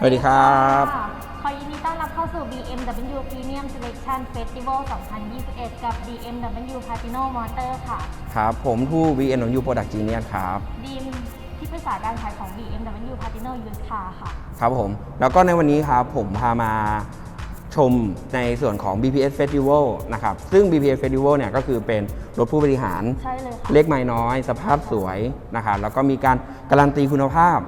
สวัสดีครับะขอยินดีต้อนรับเข้าสู่ BMW Premium Selection Festival 2021 กับ BMW Platino Motor ค่ะ ครับ ผมผู้ VNU Product Genius ครับดีมที่ปรึกษาการขายของ BMW Platino Used Car ค่ะ ครับผม แล้วก็ในวันนี้ครับผมพามาชมในส่วนของ BPS Festival นะครับ ซึ่ง BPS Festival เนี่ยก็คือเป็นรถผู้บริหาร ใช่เลยค่ะ เล็กไม่น้อย สภาพสวยนะครับ แล้วก็มีการการันตีคุณภาพ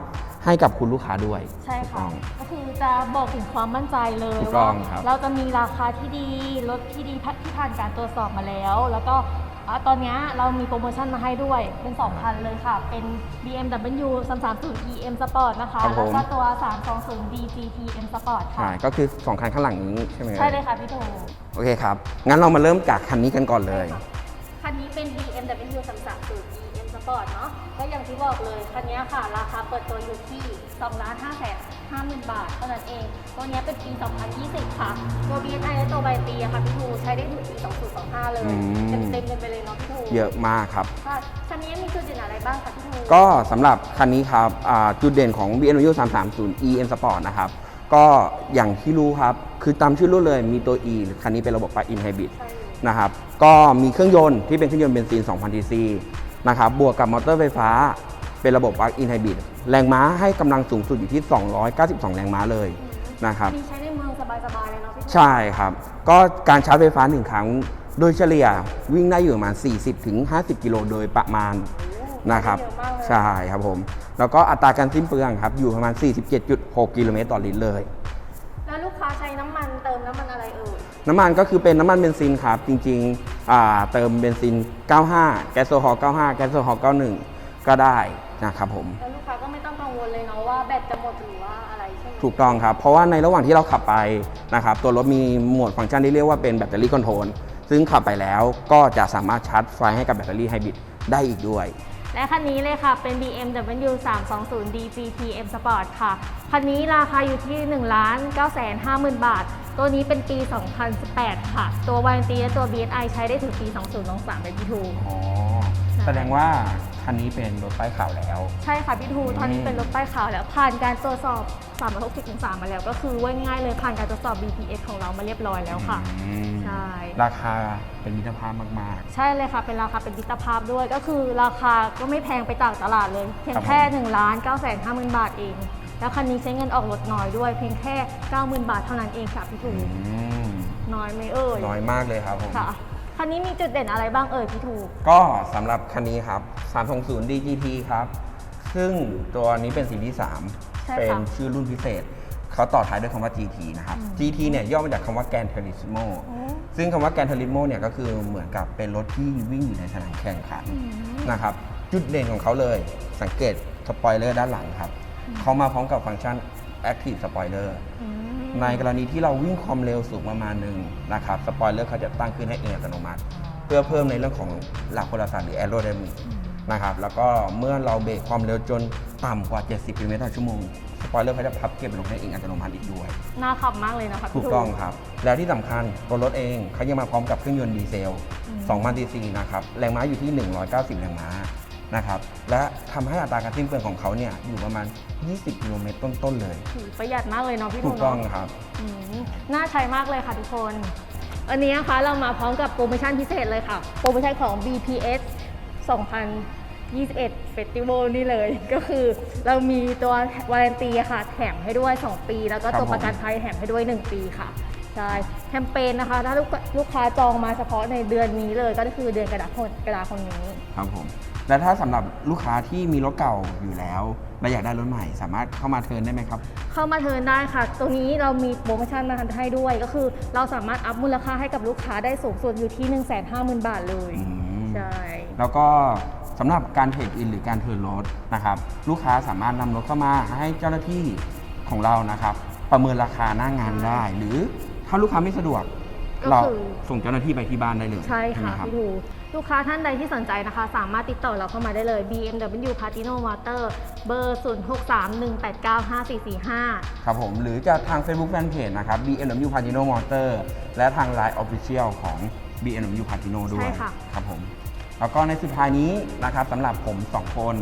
ให้กับคุณลูกค้าด้วยใช่ถูกค่ะ ต้อง ก็คือจะบอกถึงความมั่นใจเลยถูกต้ว่าองครับ เราจะมีราคาที่ดีรถที่ดีที่ผ่านการตรวจสอบมาแล้ว แล้วก็อ่าตอนนี้เรามีโปรโมชั่นมาให้ด้วยเป็น2,000เลยค่ะ เป็น BMW 330 EM Sport นะคะครับผมแล้วก็ตัว 320 DGT M Sport ค่ะใช่ก็คือสองคันข้างหลังนี้ใช่ไหมใช่เลยค่ะพี่โถโอเคครับ งั้นเรามาเริ่มจากคันนี้กันก่อนเลย คันนี้เป็น BMW 330 EM Sport เนาะก็อย่างที่บอกเลยคันนี้ค่ะ ราคาเปิดตัวอยู่ที่2ล้าน5แสน50,000 บาทเท่านั้นเอง ตัวนี้เป็นปี 2020 ค่ะ ตัว BSI และตัวใบปีอะค่ะพี่ทูใช้ได้ถึงปี 2025 เลยอืมเต็มๆกันไปเลยเนาะพี่ทูเยอะมากครับค่ะคันนี้มีจุดเด่นอะไรบ้างคะพี่ทูก็สำหรับคันนี้ครับอ่าจุดเด่นของ BMW 330 e M Sport นะครับก็อย่างที่รู้ครับ คือตามชื่อรุ่นเลยมีตัว E คันนี้เป็นระบบ Plug-in Hybrid ใช่เลยนะครับ ก็มีเครื่องยนต์ที่เป็นเครื่องยนต์เบนซิน 2,000 cc นะครับบวกกับมอเตอร์ไฟฟ้า เป็นระบบ Plug-in Hybrid แรงม้าให้กำลังสูงสุดอยู่ที่ 292 แรงม้าเลยนะครับมีใช้ในเมืองสบายๆเลยเนาะพี่ทูใช่ครับ ก็การชาร์จไฟฟ้าหนึ่งครั้ง โดยเฉลี่ยวิ่งได้อยู่ประมาณ 40-50 กิโลโดยประมาณนะครับเยอะมากเลยใช่ครับผม แล้วก็อัตราการสิ้นเปลืองครับ อยู่ประมาณ 47.6 กิโลเมตรต่อลิตรเลย แล้วลูกค้าใช้น้ำมันเติมน้ำมันอะไรเอ่ยน้ำมันก็คือเป็นน้ำมันเบนซินครับ จริงๆอ่า เติมเบนซิน 95 แก๊สโซฮอล์95 แก๊สโซฮอล์91 ก็ได้นะครับผมแล้วลูกค้าก็ไม่ต้องกังวลเลยเนาะว่าแบตจะหมดหรือว่าอะไรใช่ไหมถูกต้องครับ เพราะว่าในระหว่างที่เราขับไปนะครับตัวรถมีโหมดฟังก์ชันที่เรียกว่าเป็นแบตเตอรี่คอนโทรลซึ่งขับไปแล้วก็จะสามารถชาร์จไฟให้กับแบตเตอรี่ไฮบริดได้อีกด้วย และคันนี้เลยค่ะเป็น BMW 320 DGT M Sport ค่ะ คันนี้ราคาอยู่ที่ 1 9 5 0 0 0 0 บาท ตัวนี้เป็นปี 2018 ค่ะ ตัววารันตีและตัว BSI ใช้ได้ถึงปี 2023 เป็นพี่ทูอ๋อใช่แสดงว่า คันนี้เป็นรถป้ายขาวแล้ว ใช่ค่ะพี่ทูตอนนี้เป็นรถป้ายขาวแล้ว ผ่านการตรวจสอบ 360องศามาแล้ว ก็คือว่าง่ายๆเลยผ่านการตรวจสอบ BPS ของเรามาเรียบร้อยแล้วค่ะ อืมใช่ ราคาเป็นมิตรภาพมาก ใช่เลยค่ะ เป็นราคาเป็นมิตรภาพด้วย ก็คือราคาก็ไม่แพงไปจากตลาดเลย เพียงแค่ครับผม 1ล้าน9แสน5หมื่นบาทเอง แล้วคันนี้ใช้เงินออกรถน้อยด้วย เพียงแค่ 90,000 บาทเท่านั้นเองค่ะพี่ทูๆอืมน้อยไหมเอ่ยน้อยมากเลยครับผม ค่ะ คันนี้มีจุดเด่นอะไรบ้างเอ่ยพี่ทูก็สำหรับคันนี้ครับ320 DGT ครับ ซึ่งตัวนี้เป็นสีที่ใช่3ค่ะเป็นชื่อรุ่นพิเศษ เขาต่อท้ายด้วยคำว่า GT นะครับอืม GT เนี่ยย่อมาจากคำว่า Gran Turismo โอ้ซึ่งคำว่า Gran Turismo เนี่ยก็คือเหมือนกับเป็นรถที่วิ่งอยู่ในสนามแข่งขันอืมนะครับ จุดเด่นของเขาเลยสังเกตสปอยเลอร์ด้านหลังครับ เขามาพร้อมกับฟังก์ชัน Active Spoiler อืม ในกรณีที่เราวิ่งความเร็วสูงประมาณหนึ่งนะครับสปอยเลอร์เขาจะตั้งขึ้นให้เองอัตโนมัติ เพื่อเพิ่มในเรื่องของหลักพลศาสตร์หรือ aerodynamic นะครับแล้วก็เมื่อเราเบรกความเร็วจนต่ำกว่า 70กิโลเมตรต่อชั่วโมงสปอยเลอร์เขาจะพับเก็บลงให้เองอัตโนมัติอีกด้วย น่าขับมากเลยนะคะถูพี่กทูต้องครับ แล้วที่สำคัญตัวรถเองเขายังมาพร้อมกับเครื่องยนต์ดีเซลอืม2 0 0 0 cc นะครับแรงม้าอยู่ที่ 190 แรงม้า นะครับและทำให้อัตราการสิ้นเปลืองของเขาเนี่ยอยู่ประมาณ 20กิโลเมตรต้นๆเลย ถือประหยัดมากเลยเนาะพี่ทูถูกต้องเนาะครับ อืมน่าใช้มากเลยค่ะทุกคน อันนี้นะคะเรามาพร้อมกับโปรโมชั่นพิเศษเลยค่ะ โปรโมชั่นของ BPS 2021 Festival นี่เลย ก็คือเรามีตัววารันตีค่ะ แถมให้ด้วย 2 ปี แล้วก็ครับตัวประกันภัยแถมให้ด้วย 1 ปีค่ะ ใช่ แคมเปญนะคะ ถ้าลูกลูกค้าจองมาเฉพาะในเดือนนี้เลย ก็คือเดือนกระดาคมกระดาคมนี้ ครับผม และถ้าสำหรับลูกค้าที่มีรถเก่าอยู่แล้วและอยากได้รถใหม่ สามารถเข้ามาเทิร์นได้ไหมครับ เข้ามาเทิร์นได้ค่ะ ตรงนี้เรามีโปรโมชั่นมาให้ด้วย ก็คือเราสามารถอัพมูลค่าให้กับลูกค้าได้สูงสุดอยู่ที่ 1 5 0 0 0 0 บาทเลยอืมใช่แล้วก็สำหรับการเทรดอินหรือการเทิร์นรถนะครับลูกค้าสามารถนำรถเข้ามาให้เจ้าหน้าที่ของเรานะครับ ประเมินราคาหน้างานได้ หรือถ้าลูกค้าไม่สะดวกก็เราคือส่งเจ้าหน้าที่ไปที่บ้านได้เลยใช่ไหมค่ะรับพี่ถู ลูกค้าท่านใดที่สนใจนะคะ สามารถติดต่อเราเข้ามาได้เลย BMW Platino Motor เบอร์ 0631895445 ครับผม หรือจะทาง Facebook Fanpage นะครับ BMW Patino Motor และทาง Line Official ของ BMW Patino ด้วยใช่ค่ะครับผม แล้วก็ในสุดท้ายนี้นะครับสำหรับผม 2 คน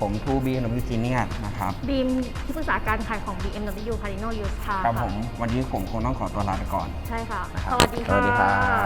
ผมทูบีนวิจีเนียนะครับบีมที่ปรึกษาการขายของ BMW Carino Used Car ครับค่ะผม วันนี้ผมคงต้องขอตัวลาไปก่อน ใช่ค่ะนะครับสวัสดีสวัสดีครับค่ะ